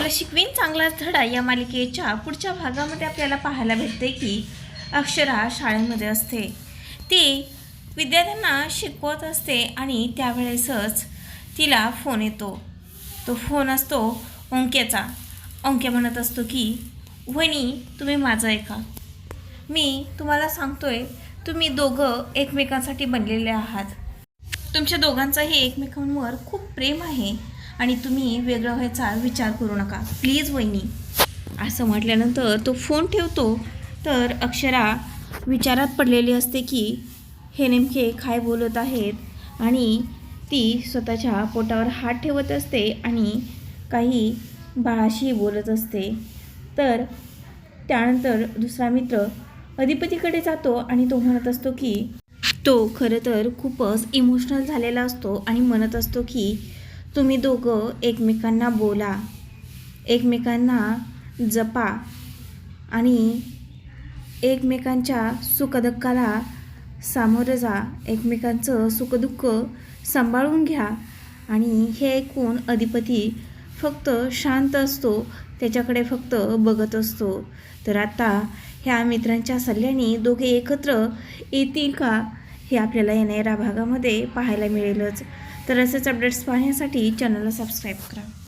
तुला शिकवीन चांगलाच धडा या मालिकेच्या पुढच्या भागामध्ये आपल्याला पाहायला भेटते की अक्षरा शाळेमध्ये असते. ती विद्यार्थ्यांना शिकवत असते आणि त्यावेळेसच तिला फोन येतो. तो फोन असतो ओंक्याचा. ओंक्या म्हणत असतो की वहिनी तुम्ही माझं ऐका. मी तुम्हाला सांगतोय तुम्ही दोघं एकमेकांसाठी बनलेले आहात. तुमच्या दोघांचाही एकमेकांवर खूप प्रेम आहे. आणि तुम्ही वेगळं व्हायचा विचार करू नका. प्लीज वहिनी. असं म्हटल्यानंतर तो फोन ठेवतो. तर अक्षरा विचारात पडलेली असते की हे नेमके काय बोलत आहेत? आणि ती स्वतःच्या पोटावर हात ठेवत असते आणि काही बाळाशी बोलत असते. तर त्यानंतर दुसरा मित्र अधिपतीकडे जातो आणि तो म्हणत असतो की तो खरं तर खूपच इमोशनल झालेला असतो आणि म्हणत असतो की तुम्ही दोघं एकमेकांना बोला. एकमेकांना जपा आणि एकमेकांच्या सुखदुःखाला सामोरं जा. एकमेकांचं सुखदुःख सांभाळून घ्या. आणि हे ऐकून अधिपती फक्त शांत असतो. त्याच्याकडे फक्त बघत असतो. तर आता ह्या मित्रांच्या सल्ल्याने दोघे एकत्र येतील का हे आपल्याला येणाऱ्या भागामध्ये पाहायला मिळेलच. तर असेच अपडेट्स पाहण्यासाठी चॅनलला सबस्क्राईब करा.